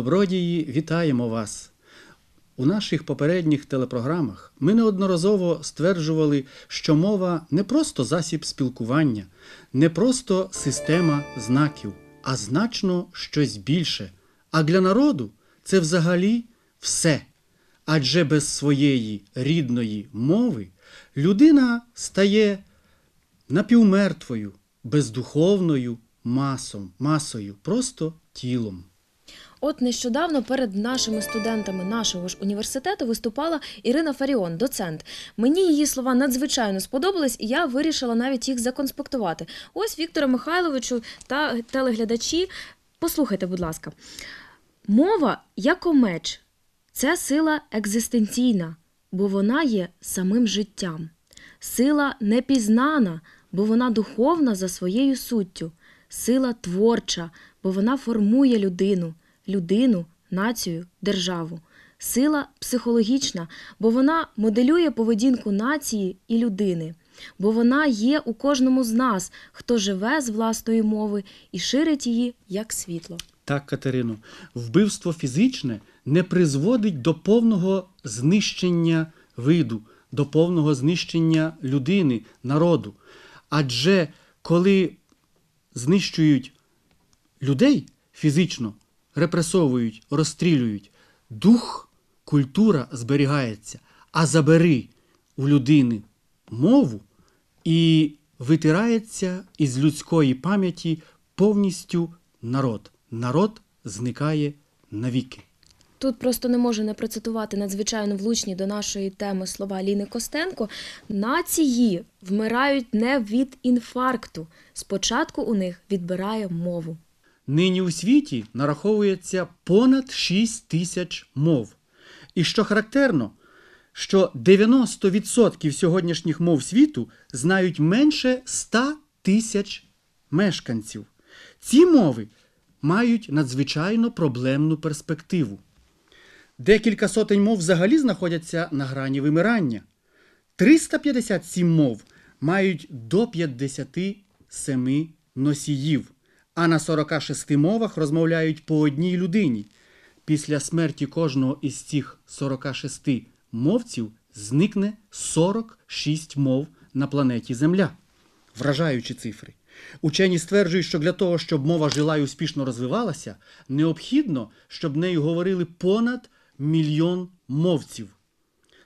Добродії, вітаємо вас! У наших попередніх телепрограмах ми неодноразово стверджували, що мова не просто засіб спілкування, не просто система знаків, а значно щось більше. А для народу це взагалі все. Адже без своєї рідної мови людина стає напівмертвою, бездуховною масом, масою, просто тілом. От нещодавно перед нашими студентами нашого ж університету виступала Ірина Фаріон, доцент. Мені її слова надзвичайно сподобались, і я вирішила навіть їх законспектувати. Ось Віктору Михайловичу та телеглядачі. Послухайте, будь ласка. Мова як меч це сила екзистенційна, бо вона є самим життям. Сила непізнана, бо вона духовна за своєю суттю. Сила творча, бо вона формує людину, людину, націю, державу. Сила психологічна, бо вона моделює поведінку нації і людини, бо вона є у кожному з нас, хто живе з власної мови і ширить її як світло. Так, Катерино, вбивство фізичне не призводить до повного знищення виду, до повного знищення людини, народу. Адже коли знищують людей фізично, репресовують, розстрілюють, дух, культура зберігається, а забери у людини мову і витирається із людської пам'яті повністю народ. Народ зникає навіки. Тут просто не можу не процитувати надзвичайно влучні до нашої теми слова Ліни Костенко. Нації вмирають не від інфаркту. Спочатку у них відбирає мову. Нині у світі нараховується понад 6 тисяч мов. І що характерно, що 90% сьогоднішніх мов світу знають менше 100 тисяч мешканців. Ці мови мають надзвичайно проблемну перспективу. Декілька сотень мов взагалі знаходяться на грані вимирання. 357 мов мають до 57 носіїв, а на 46 мовах розмовляють по одній людині. Після смерті кожного із цих 46 мовців зникне 46 мов на планеті Земля. Вражаючі цифри. Учені стверджують, що для того, щоб мова жила і успішно розвивалася, необхідно, щоб нею говорили понад мільйон мовців.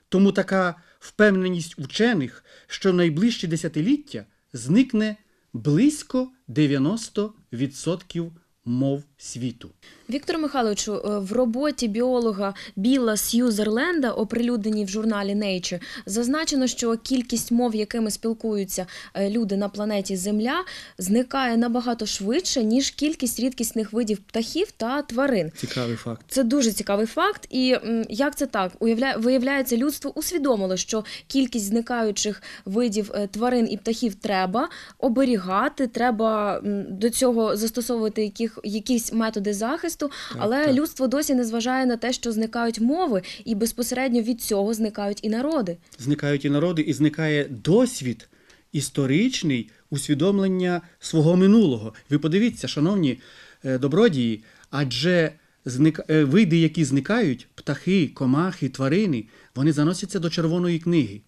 Тому така впевненість учених, що найближчі десятиліття зникне близько 90% мов світу. Віктор Михайловичу, е, в роботі біолога Біла Сьюзерленда, оприлюдненій в журналі Nature, зазначено, що кількість мов, якими спілкуються е, люди на планеті Земля, зникає набагато швидше, ніж кількість рідкісних видів птахів та тварин. Цікавий факт. Це дуже цікавий факт. І як це так? Уявля... Виявляється, людство усвідомило, що кількість зникаючих видів е, тварин і птахів треба оберігати, треба до цього застосовувати яких... якісь методи захисту, але так. людство досі не зважає на те, що зникають мови, і безпосередньо від цього зникають і народи. Зникають і народи, і зникає досвід історичний усвідомлення свого минулого. Ви подивіться, шановні е, добродії, адже зник... е, види, які зникають, птахи, комахи, тварини, вони заносяться до червоної книги.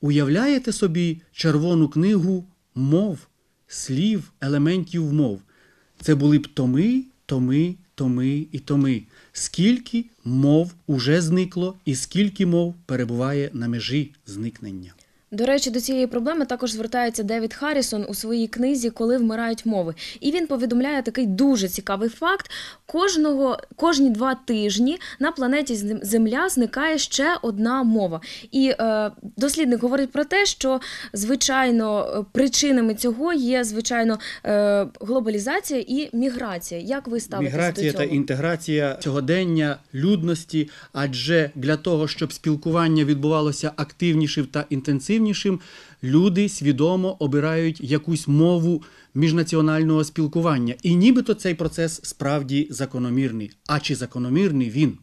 Уявляєте собі червону книгу мов, слів, елементів мов. Це були б томи, томи, томи і томи. Скільки мов уже зникло, і скільки мов перебуває на межі зникнення. До речі, до цієї проблеми також звертається Девід Харрісон у своїй книзі Коли вмирають мови. І він повідомляє такий дуже цікавий факт: кожного кожні два тижні на планеті Земля зникає ще одна мова. І е, дослідник говорить про те, що звичайно причинами цього є звичайно е, глобалізація і міграція. Як ви ставитесь Міграція до та інтеграція сьогодення людності, адже для того, щоб спілкування відбувалося активнішим та інтенсивнішим, люди свідомо обирають якусь мову міжнаціонального спілкування. І нібито цей процес справді закономірний. А чи закономірний він?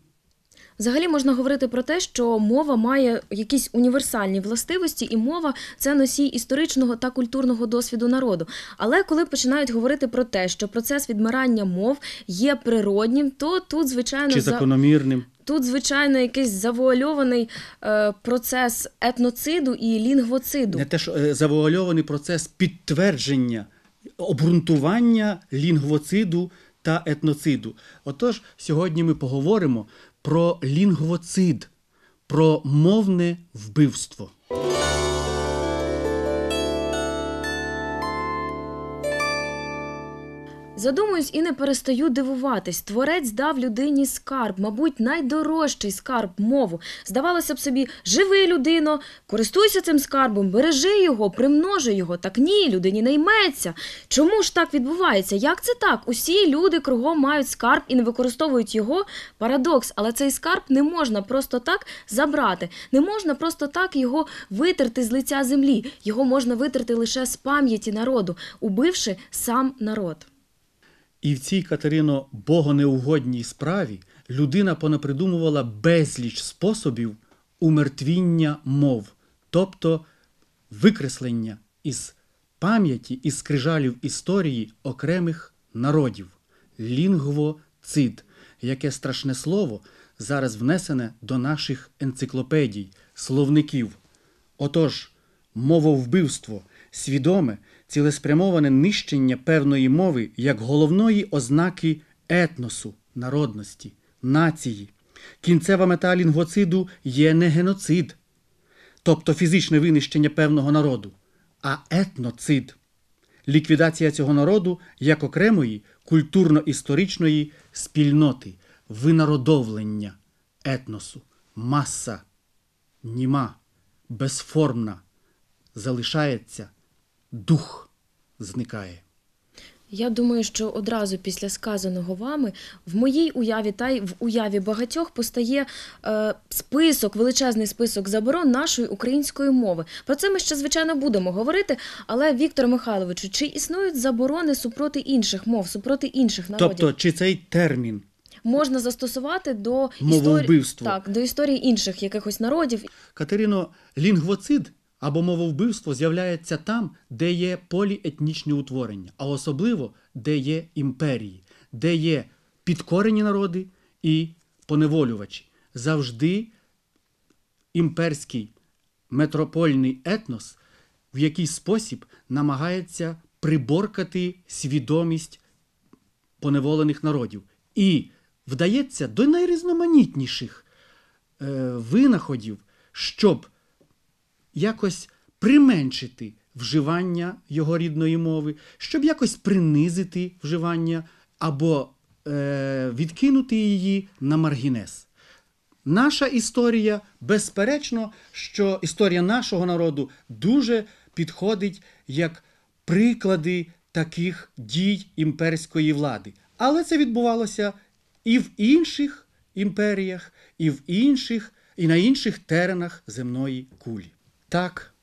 Взагалі можна говорити про те, що мова має якісь універсальні властивості, і мова це носій історичного та культурного досвіду народу. Але коли починають говорити про те, що процес відмирання мов є природнім, то тут звичайно Чи за- закономірним? Тут, звичайно, якийсь завуальований е, процес етноциду і лінгвоциду. Не те, що е, завуальований процес підтвердження, обґрунтування лінгвоциду та етноциду. Отож, сьогодні ми поговоримо про лінгвоцид, про мовне вбивство. Задумуюсь і не перестаю дивуватись. Творець дав людині скарб, мабуть, найдорожчий скарб мову. Здавалося б собі, живи людино, користуйся цим скарбом, бережи його, примножи його. Так ні, людині не йметься. Чому ж так відбувається? Як це так? Усі люди кругом мають скарб і не використовують його. Парадокс, але цей скарб не можна просто так забрати. Не можна просто так його витерти з лиця землі. Його можна витерти лише з пам'яті народу, убивши сам народ. І в цій Катерино богонеугодній справі людина понапридумувала безліч способів умертвіння мов, тобто викреслення із пам'яті із скрижалів історії окремих народів лінгвоцид, яке страшне слово зараз внесене до наших енциклопедій, словників. Отож, мововбивство, свідоме, цілеспрямоване нищення певної мови як головної ознаки етносу, народності, нації. Кінцева мета лінгвоциду є не геноцид, тобто фізичне винищення певного народу, а етноцид ліквідація цього народу як окремої культурно-історичної спільноти, винародовлення етносу, маса, німа, безформна, залишається, дух зникає. Я думаю, що одразу після сказаного вами в моїй уяві та й в уяві багатьох постає е, список, величезний список заборон нашої української мови. Про це ми ще звичайно будемо говорити. Але Віктор Михайловичу, чи існують заборони супроти інших мов, супроти інших народів? Тобто, чи цей термін можна застосувати до Мововбивство. так, до історії інших якихось народів. Катерино, лінгвоцид або мововбивство з'являється там, де є поліетнічні утворення, а особливо де є імперії, де є підкорені народи і поневолювачі. Завжди імперський метропольний етнос в якийсь спосіб намагається приборкати свідомість поневолених народів. І вдається до найрізноманітніших е, винаходів, щоб якось применшити вживання його рідної мови, щоб якось принизити вживання або е, відкинути її на маргінес. Наша історія, безперечно, що історія нашого народу дуже підходить як приклади таких дій імперської влади. Але це відбувалося і в інших імперіях, і в інших, і на інших теренах земної кулі. Так,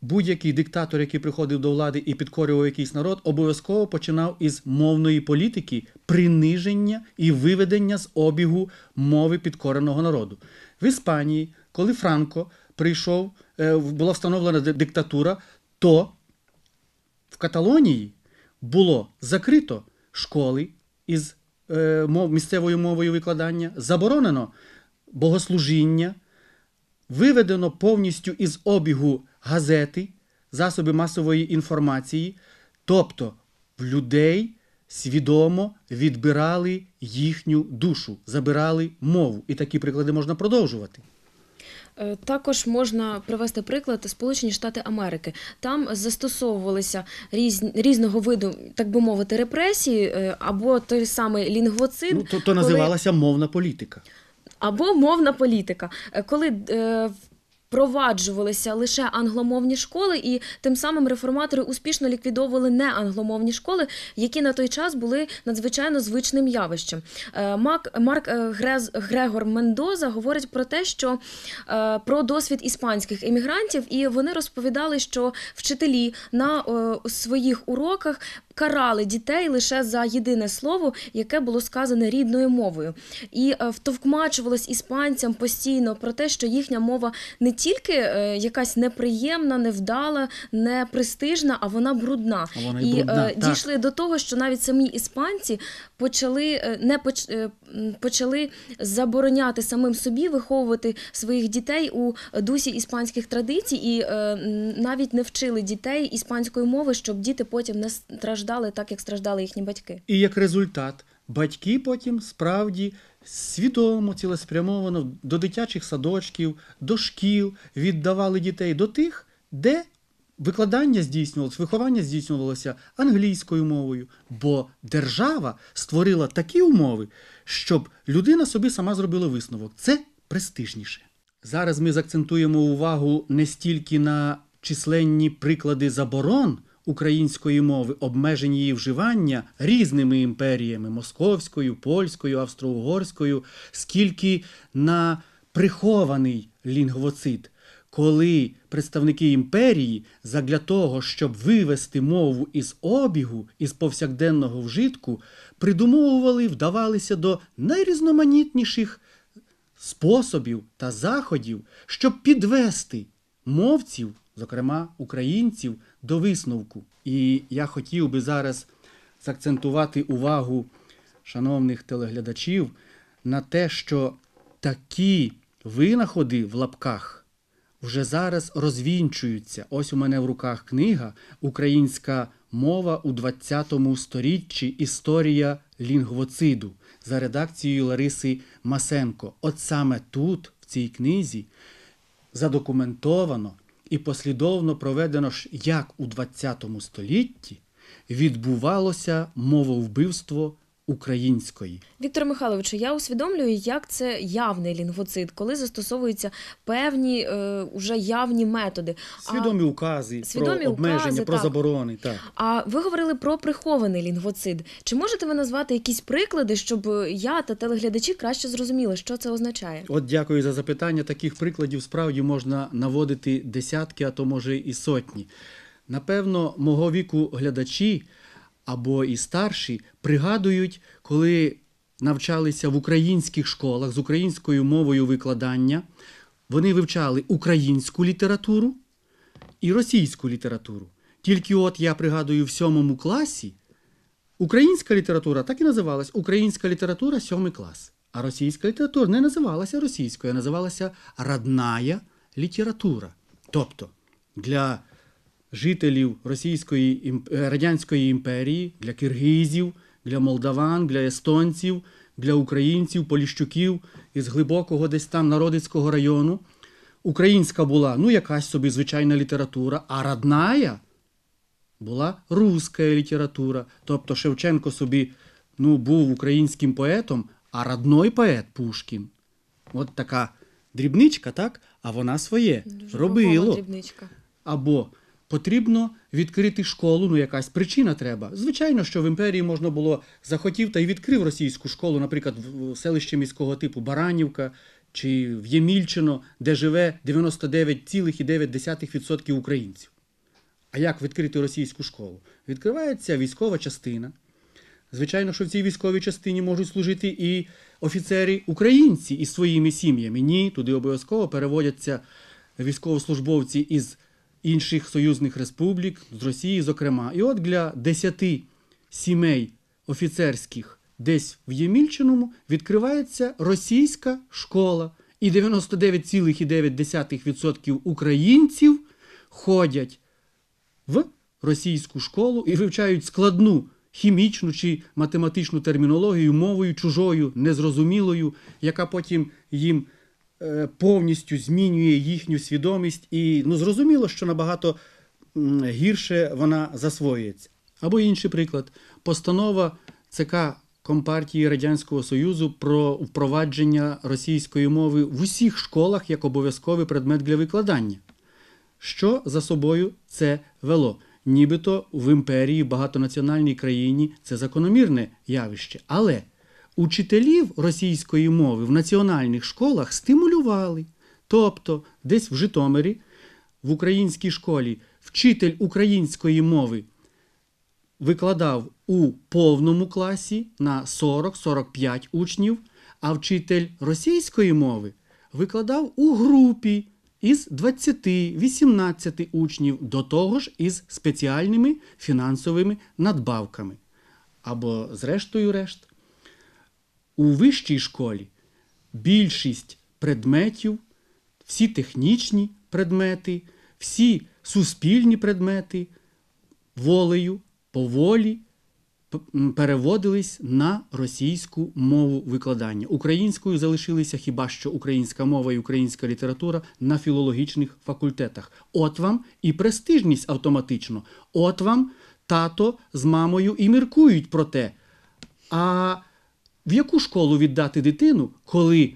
будь-який диктатор, який приходив до влади і підкорював якийсь народ, обов'язково починав із мовної політики приниження і виведення з обігу мови підкореного народу. В Іспанії, коли Франко прийшов, е, була встановлена диктатура, то в Каталонії було закрито школи із е, місцевою мовою викладання, заборонено богослужіння, виведено повністю із обігу газети, засоби масової інформації, тобто в людей свідомо відбирали їхню душу, забирали мову. І такі приклади можна продовжувати. Е, Також можна привести приклад Сполучені Штати Америки. Там застосовувалися різ... різного виду, так би мовити, репресії е, або той самий лінгвоцид, Ну, то, то коли- називалася мовна політика. Або мовна політика. Е, Коли е, впроваджувалися лише англомовні школи, і тим самим реформатори успішно ліквідовували неангломовні школи, які на той час були надзвичайно звичним явищем. Е, Мак, Марк е, Грез, Грегор Мендоза говорить про те, що е, про досвід іспанських емігрантів, і вони розповідали, що вчителі на своїх уроках карали дітей лише за єдине слово, яке було сказане рідною мовою, і втовкмачувалось іспанцям постійно про те, що їхня мова не тільки е, якась неприємна, невдала, непрестижна, а вона брудна. А вона і брудна, е, так. дійшли до того, що навіть самі іспанці почали е, не поч, е, почали забороняти самим собі виховувати своїх дітей у дусі іспанських традицій, і е, навіть не вчили дітей іспанської мови, щоб діти потім не страждали так, як страждали їхні батьки. І як результат, батьки потім справді свідомо, цілеспрямовано до дитячих садочків, до шкіл віддавали дітей до тих, де викладання здійснювалося, виховання здійснювалося англійською мовою, бо держава створила такі умови, щоб людина собі сама зробила висновок. Це престижніше. Зараз ми закцентуємо увагу не стільки на численні приклади заборон української мови, обмежень її вживання різними імперіями московською, польською, австро-угорською, скільки на прихований лінгвоцид, коли представники імперії задля того, щоб вивести мову із обігу, із повсякденного вжитку, придумовували, вдавалися до найрізноманітніших способів та заходів, щоб підвести мовців, зокрема українців, до висновку. І я хотів би зараз закцентувати увагу шановних телеглядачів на те, що такі винаходи в лапках вже зараз розвінчуються. Ось у мене в руках книга Українська мова у 20 сторіччі. Історія лінгвоциду за редакцією Лариси Масенко. От саме тут, в цій книзі, задокументовано і послідовно проведено, ж, як у ХХ столітті відбувалося мововбивство української. Віктор Михайловичу, я усвідомлюю, як це явний лінгвоцид, коли застосовуються певні е, уже явні методи. А- Свідомі укази свідомі про обмеження, укази, про так. заборони. Так. А ви говорили про прихований лінгвоцид. Чи можете ви назвати якісь приклади, щоб я та телеглядачі краще зрозуміли, що це означає? От дякую за запитання. Таких прикладів справді можна наводити десятки, а то може і сотні. Напевно, мого віку глядачі або і старші пригадують, коли навчалися в українських школах з українською мовою викладання, вони вивчали українську літературу і російську літературу. Тільки от я пригадую в сьомому класі Українська література так і називалась Українська література сьомий клас. А російська література не називалася російською, а називалася родная література. Тобто для жителів Російської е, Радянської імперії, для киргизів, для молдаван, для естонців, для українців, поліщуків із глибокого десь там народицького району. Українська була ну якась собі звичайна література, а родная була руська література. Тобто Шевченко собі ну, був українським поетом, а родной поет Пушкін. От така дрібничка, так? А вона своє Дуже робило. дрібничка. Або потрібно відкрити школу, ну якась причина треба. Звичайно, що в імперії можна було захотів та й відкрив російську школу, наприклад, в селищі міського типу Баранівка чи в Ємільчино, де живе 99,9% українців. А як відкрити російську школу? Відкривається військова частина. Звичайно, що в цій військовій частині можуть служити і офіцери українці із своїми сім'ями. Ні, туди обов'язково переводяться військовослужбовці із інших союзних республік, з Росії, зокрема. І от для 10 сімей офіцерських десь в Ємільчиному відкривається російська школа. І 99,9% українців ходять в російську школу і вивчають складну хімічну чи математичну термінологію мовою чужою, незрозумілою, яка потім їм повністю змінює їхню свідомість, і ну, зрозуміло, що набагато гірше вона засвоюється. Або інший приклад. Постанова ЦК Компартії Радянського Союзу про впровадження російської мови в усіх школах як обов'язковий предмет для викладання. Що за собою це вело? Нібито в імперії, багатонаціональній країні це закономірне явище. Але учителів російської мови в національних школах стимулювали. Тобто, десь в Житомирі, в українській школі, вчитель української мови викладав у повному класі на 40-45 учнів, а вчитель російської мови викладав у групі із 20-18 учнів, до того ж із спеціальними фінансовими надбавками. Або, зрештою, решт, у вищій школі більшість предметів, всі технічні предмети, всі суспільні предмети волею, поволі переводились на російську мову викладання. Українською залишилися хіба що українська мова і українська література на філологічних факультетах. От вам і престижність автоматично. От вам тато з мамою і міркують про те. А в яку школу віддати дитину, коли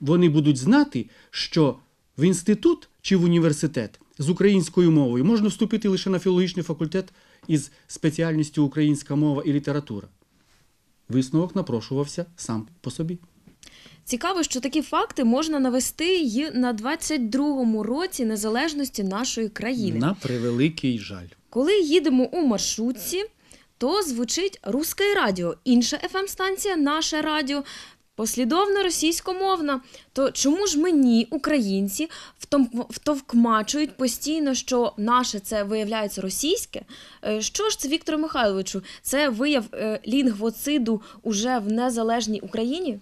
вони будуть знати, що в інститут чи в університет з українською мовою можна вступити лише на філологічний факультет із спеціальністю українська мова і література. Висновок напрошувався сам по собі. Цікаво, що такі факти можна навести й на 22-му році незалежності нашої країни. На превеликий жаль. Коли їдемо у маршрутці, то звучить русське радіо, інша FM-станція наше радіо. Послідовно російськомовна. То чому ж мені, українці, втовкмачують постійно, що наше це виявляється російське? Е, Що ж це, Вікторе Михайловичу? Це вияв е, лінгвоциду уже в незалежній Україні?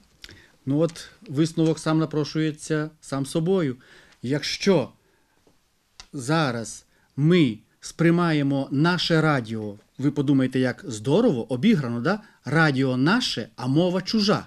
Ну от висновок сам напрошується сам собою. Якщо зараз ми сприймаємо наше радіо, ви подумайте, як здорово, обіграно, да? радіо наше, а мова чужа.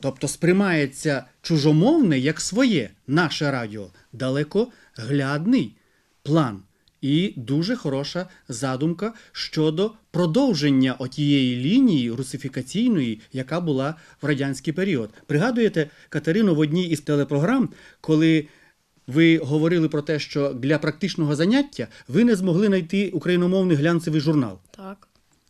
Тобто сприймається чужомовне як своє, наше радіо, далекоглядний план. І дуже хороша задумка щодо продовження отієї лінії русифікаційної, яка була в радянський період. Пригадуєте, Катерино, в одній із телепрограм, коли ви говорили про те, що для практичного заняття ви не змогли знайти україномовний глянцевий журнал.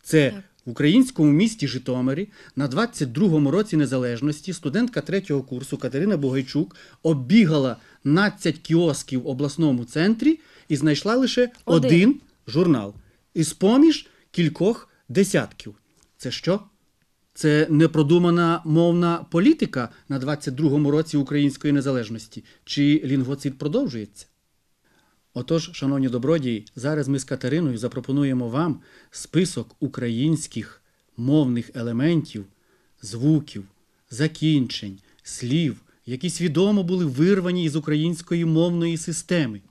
Це в українському місті Житомирі на 22-му році незалежності студентка третього курсу Катерина Бугайчук оббігала 12 кіосків в обласному центрі і знайшла лише Один. один, журнал із поміж кількох десятків. Це що? Це непродумана мовна політика на 22-му році української незалежності. Чи лінгвоцид продовжується? Отож, шановні добродії, зараз ми з Катериною запропонуємо вам список українських мовних елементів, звуків, закінчень, слів, які свідомо були вирвані із української мовної системи,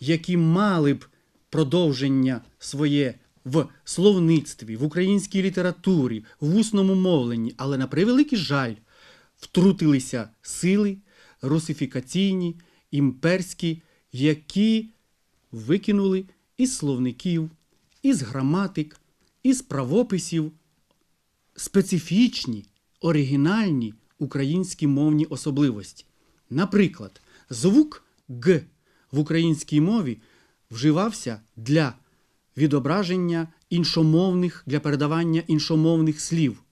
які мали б продовження своє в словництві, в українській літературі, в усному мовленні, але на превеликий жаль втрутилися сили русифікаційні, імперські, які викинули із словників, із граматик, із правописів специфічні, оригінальні українські мовні особливості. Наприклад, звук Г в українській мові вживався для відображення іншомовних, для передавання іншомовних слів.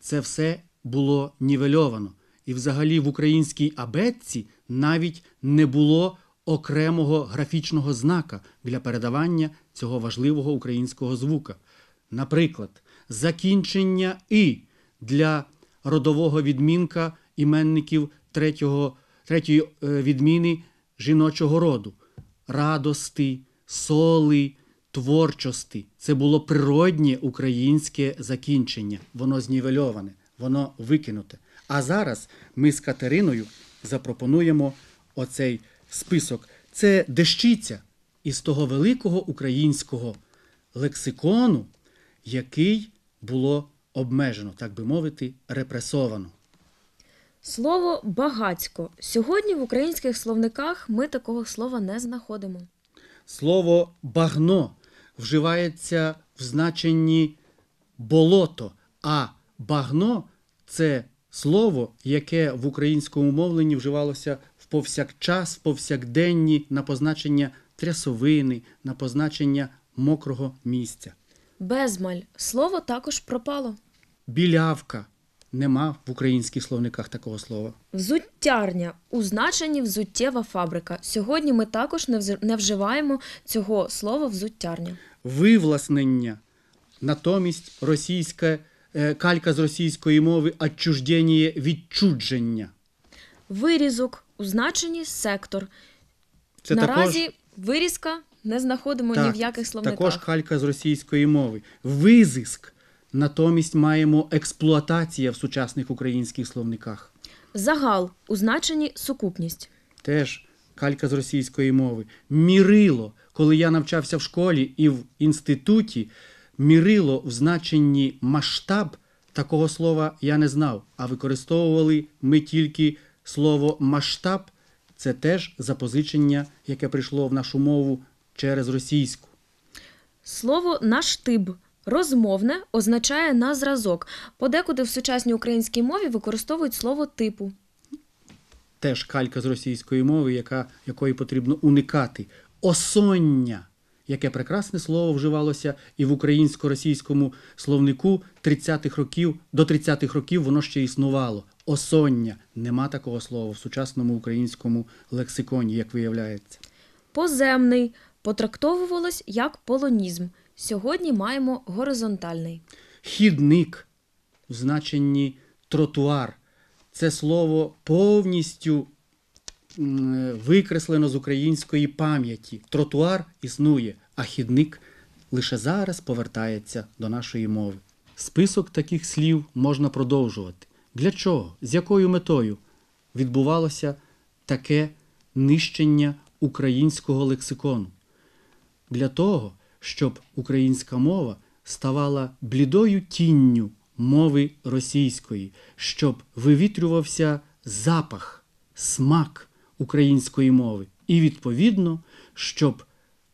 Це все було нівельовано. І взагалі в українській абетці навіть не було окремого графічного знака для передавання цього важливого українського звука. Наприклад, закінчення і для родового відмінка іменників третього, третьої е, відміни жіночого роду радости, соли, творчості. Це було природнє українське закінчення. Воно знівельоване, воно викинуте. А зараз ми з Катериною запропонуємо оцей список. Це дещиця із того великого українського лексикону, який було обмежено, так би мовити, репресовано. Слово багацько. Сьогодні в українських словниках ми такого слова не знаходимо. Слово багно вживається в значенні болото, а багно це слово, яке в українському мовленні вживалося повсякчас, повсякденні на позначення трясовини, на позначення мокрого місця. Безмаль слово також пропало. Білявка нема в українських словниках такого слова. Взуттярня у значенні взуттєва фабрика. Сьогодні ми також не вживаємо цього слова взуттярня. Вивласнення, натомість російська е, калька з російської мови отчуждення відчудження. Вирізок у значенні сектор. Це Наразі також вирізка не знаходимо ні в яких словниках. Також калька з російської мови. Визиск. Натомість маємо експлуатація в сучасних українських словниках. Загал у значенні сукупність. Теж калька з російської мови. Мірило. Коли я навчався в школі і в інституті, мірило в значенні масштаб такого слова я не знав, а використовували ми тільки слово масштаб. Це теж запозичення, яке прийшло в нашу мову через російську. Слово наштиб розмовне означає на зразок. Подекуди в сучасній українській мові використовують слово типу. теж калька з російської мови, яка, якої потрібно уникати. Осоння, яке прекрасне слово вживалося і в українсько-російському словнику 30-х років, до 30-х років воно ще існувало. Осоння. Нема такого слова в сучасному українському лексиконі, як виявляється. Поземний потрактовувалось як полонізм. Сьогодні маємо горизонтальний. Хідник в значенні тротуар. Це слово повністю викреслено з української пам'яті. Тротуар існує, а хідник лише зараз повертається до нашої мови. Список таких слів можна продовжувати. Для чого? З якою метою відбувалося таке нищення українського лексикону? для того, щоб українська мова ставала блідою тінню мови російської, щоб вивітрювався запах, смак української мови. І відповідно, щоб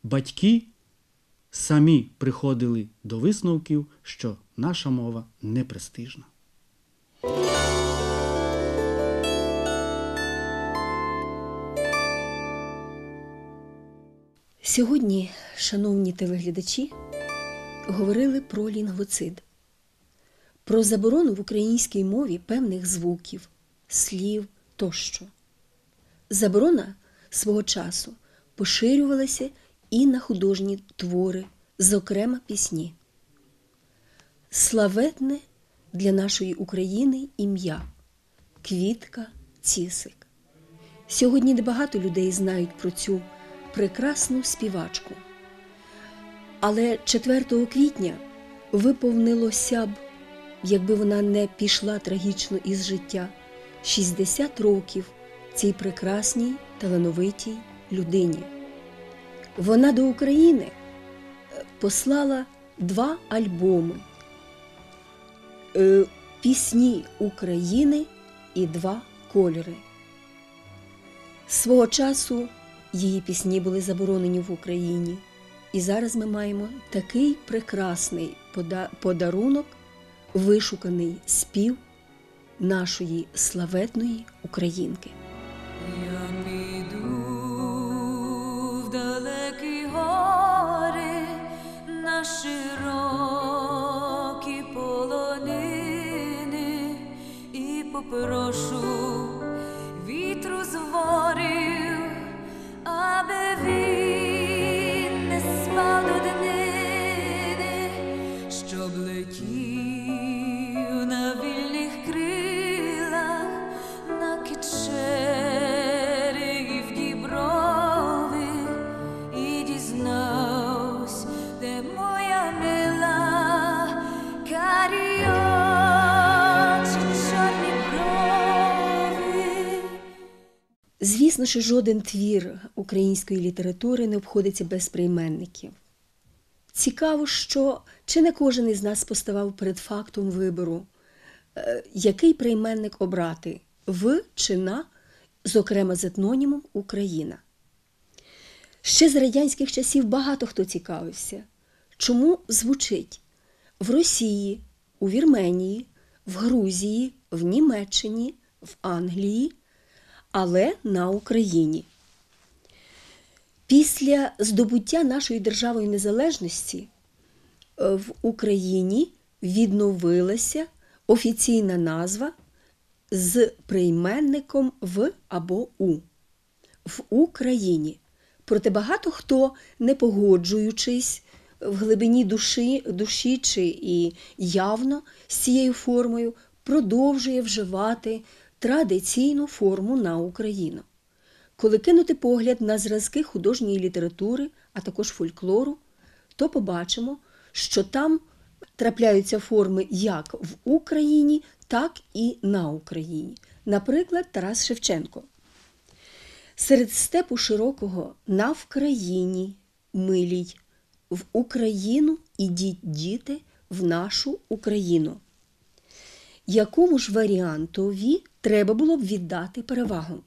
батьки самі приходили до висновків, що наша мова непрестижна. Сьогодні, шановні телеглядачі, говорили про лінгвоцид, про заборону в українській мові певних звуків, слів тощо. Заборона свого часу поширювалася і на художні твори, зокрема пісні. Славетне для нашої України ім'я Квітка Цісик. Сьогодні небагато людей знають про цю прекрасну співачку. Але 4 квітня виповнилося б, якби вона не пішла трагічно із життя, 60 років цій прекрасній талановитій людині. Вона до України е, послала два альбоми е, Пісні України і два кольори. Свого часу її пісні були заборонені в Україні. І зараз ми маємо такий прекрасний подарунок, вишуканий спів нашої славетної українки. Я піду в далекі гори на широкі полонини і попрошу вітру з ворів, аби він не спав до днини, щоб летів Звісно, що жоден твір української літератури не обходиться без прийменників. Цікаво, що чи не кожен із нас поставав перед фактом вибору, е, який прийменник обрати в чи на, зокрема з етнонімом Україна. Ще з радянських часів багато хто цікавився, чому звучить в Росії, у Вірменії, в Грузії, в Німеччині, в Англії, але на Україні. Після здобуття нашої державної незалежності е, в Україні відновилася офіційна назва з прийменником в або у в Україні. Проте багато хто, не погоджуючись в глибині душі, душі чи і явно з цією формою, продовжує вживати традиційну форму на Україну. Коли кинути погляд на зразки художньої літератури, а також фольклору, то побачимо, що там трапляються форми як в Україні, так і на Україні. Наприклад, Тарас Шевченко. Серед степу широкого на Вкраїні, милій, в Україну ідіть діти в нашу Україну. Якому ж варіантові треба було б віддати перевагу?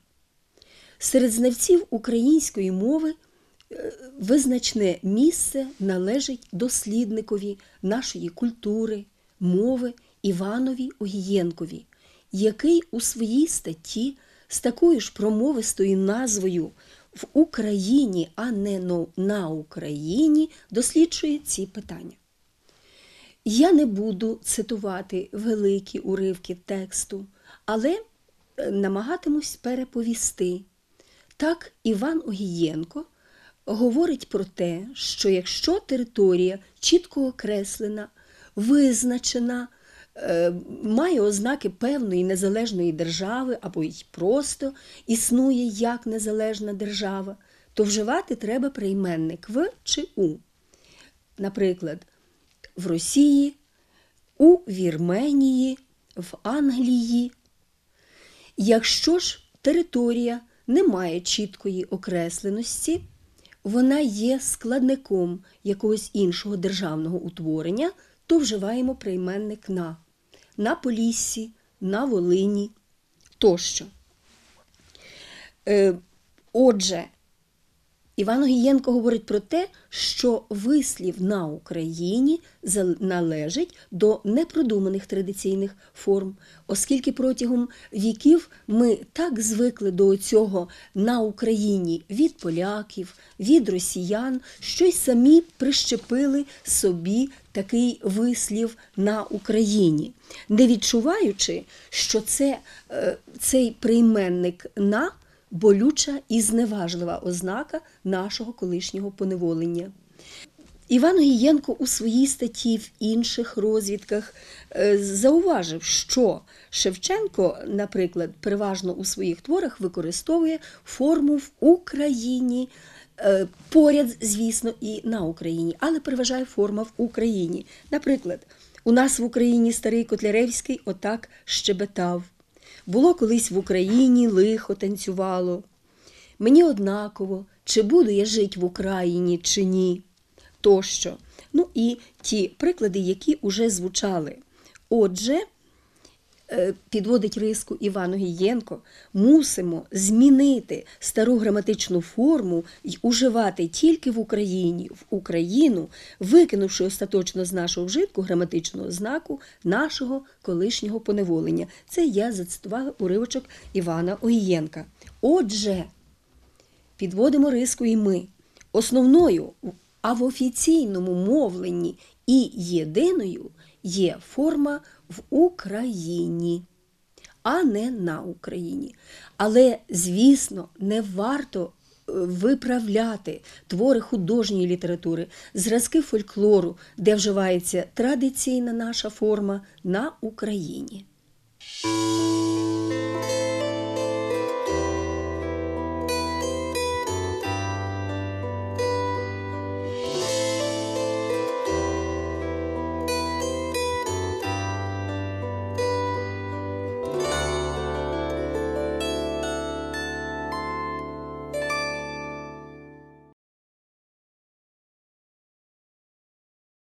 Серед знавців української мови е, визначне місце належить дослідникові нашої культури, мови Іванові Огієнкові, який у своїй статті з такою ж промовистою назвою в Україні, а не на Україні, досліджує ці питання. Я не буду цитувати великі уривки тексту, але е, намагатимусь переповісти. Так, Іван Огієнко говорить про те, що якщо територія чітко окреслена, визначена, е, має ознаки певної незалежної держави або й просто існує як незалежна держава, то вживати треба прийменник в чи у. Наприклад, в Росії, у Вірменії, в Англії. Якщо ж територія не має чіткої окресленості, вона є складником якогось іншого державного утворення, то вживаємо прийменник на на Поліссі, на Волині тощо. Е, отже, Іван Огієнко говорить про те, що вислів на Україні належить до непродуманих традиційних форм, оскільки протягом віків ми так звикли до цього на Україні від поляків, від росіян, що й самі прищепили собі такий вислів на Україні, не відчуваючи, що це, е, цей прийменник на болюча і зневажлива ознака нашого колишнього поневолення. Іван Гієнко у своїй статті в інших розвідках е, зауважив, що Шевченко, наприклад, переважно у своїх творах використовує форму в Україні. е, Поряд, звісно, і на Україні, але переважає форма в Україні. Наприклад, у нас в Україні старий Котляревський отак щебетав. Було колись в Україні лихо танцювало. Мені однаково, чи буду я жити в Україні, чи ні, тощо. Ну і ті приклади, які уже звучали. Отже, підводить риску Іван Огієнко, мусимо змінити стару граматичну форму і уживати тільки в Україні, в Україну, викинувши остаточно з нашого вжитку граматичного знаку нашого колишнього поневолення. Це я зацитувала уривочок Івана Огієнка. Отже, підводимо риску і ми. Основною, а в офіційному мовленні і єдиною є форма в Україні, а не на Україні. Але, звісно, не варто е, виправляти твори художньої літератури, зразки фольклору, де вживається традиційна наша форма на Україні.